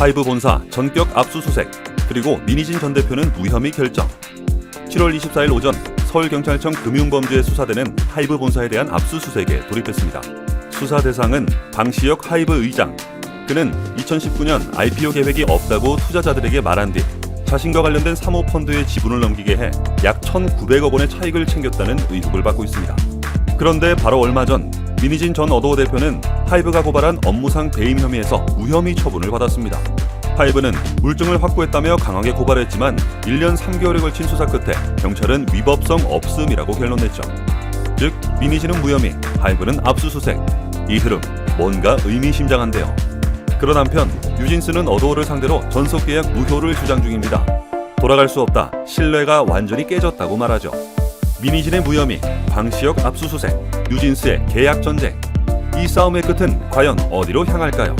하이브 본사 전격 압수수색 그리고 민희진 전 대표는 무혐의 결정 7월 24일 오전 서울경찰청 금융범죄 수사대는 하이브 본사에 대한 압수수색에 돌입했습니다. 수사 대상은 방시혁 하이브 의장. 그는 2019년 IPO 계획이 없다고 투자자들에게 말한 뒤 자신과 관련된 사모펀드의 지분을 넘기게 해 약 1,900억 원의 차익을 챙겼다는 의혹을 받고 있습니다. 그런데 바로 얼마 전 민희진 전 어도어 대표는 하이브가 고발한 업무상 배임 혐의에서 무혐의 처분을 받았습니다. 하이브는 물증을 확보했다며 강하게 고발했지만 1년 3개월에 걸친 수사 끝에 경찰은 위법성 없음이라고 결론냈죠. 즉 민희진은 무혐의, 하이브는 압수수색. 이 흐름 뭔가 의미심장한데요. 그런 한편 유진스는 어도어를 상대로 전속 계약 무효를 주장 중입니다. 돌아갈 수 없다. 신뢰가 완전히 깨졌다고 말하죠. 민희진의 무혐의, 방시혁 압수수색, 유진스의 계약 전쟁. 이 싸움의 끝은 과연 어디로 향할까요?